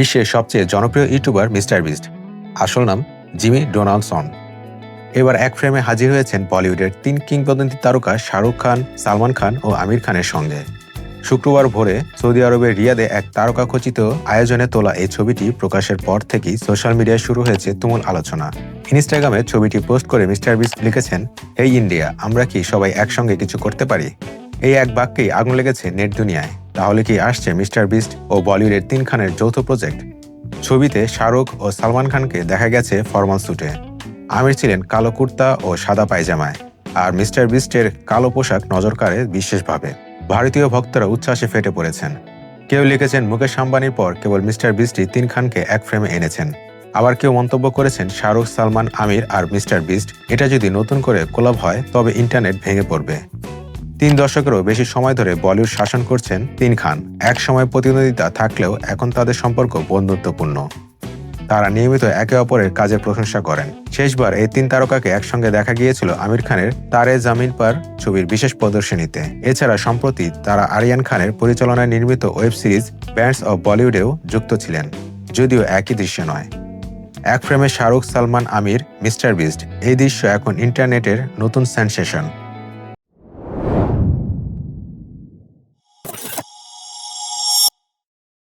বিশ্বের সবচেয়ে জনপ্রিয় ইউটিউবার মিস্টার বিস্ট। আসল নাম জিমি ডোনাল্ডসন এবার এক ফ্রেমে হাজির হয়েছেন বলিউডের তিন কিংবদন্তি তারকা শাহরুখ খান, সালমান খান ও আমির খানের সঙ্গে। শুক্রবার ভোরে সৌদি আরবের রিয়াদে এক তারকাখচিত আয়োজনে তোলা এই ছবিটি প্রকাশের পর থেকেই সোশ্যাল মিডিয়ায় শুরু হয়েছে তুমুল আলোচনা। ইনস্টাগ্রামে ছবিটি পোস্ট করে মিস্টার বিস্ট লিখেছেন এই ইন্ডিয়া, আমরা কি সবাই একসঙ্গে কিছু করতে পারি? এই এক বাক্যেই আগুন লেগেছে নেট দুনিয়ায়। তাহলে কি আসছে মিস্টার বিস্ট ও বলিউডের তিন খানের যৌথ প্রজেক্ট? ছবিতে শাহরুখ ও সালমান খানকে দেখা গেছে ফরমাল স্যুটে। আমির ছিলেন কালো কুর্তা ও সাদা পায়জামায়। আর মিস্টার বিস্টের কালো পোশাক নজর কাড়ে বিশেষভাবে। ভারতীয় ভক্তরা উচ্ছ্বাসে ফেটে পড়েছেন। কেউ লিখেছেন, মুকেশ আম্বানির পর কেবল মিস্টার বিস্টই তিন খানকে এক ফ্রেমে এনেছেন। আবার কেউ মন্তব্য করেছেন, শাহরুখ, সালমান, আমির আর মিস্টার বিস্ট, এটা যদি নতুন করে কোলাব হয়, তবে ইন্টারনেট ভেঙে পড়বে। তিন দশকেরও বেশি সময় ধরে বলিউড শাসন করছেন তিন খান। এক সময় প্রতিদ্বন্দ্বিতা থাকলেও এখন তাদের সম্পর্ক বন্ধুত্বপূর্ণ। তারা নিয়মিত একে অপরের কাজের প্রশংসা করেন। শেষবার এই তিন তারকাকে একসঙ্গে দেখা গিয়েছিল আমির খানের তারে জামিন পার ছবির বিশেষ প্রদর্শনীতে। এছাড়া সম্প্রতি তারা আরিয়ান খানের পরিচালনায় নির্মিত ওয়েব সিরিজ ব্যান্ডস অব বলিউডেও যুক্ত ছিলেন। যদিও একই দৃশ্য নয়। এক ফ্রেমে শাহরুখ, সালমান, আমির, মিস্টার বিস্ট এই দৃশ্য এখন ইন্টারনেটের নতুন সেন্সেশন।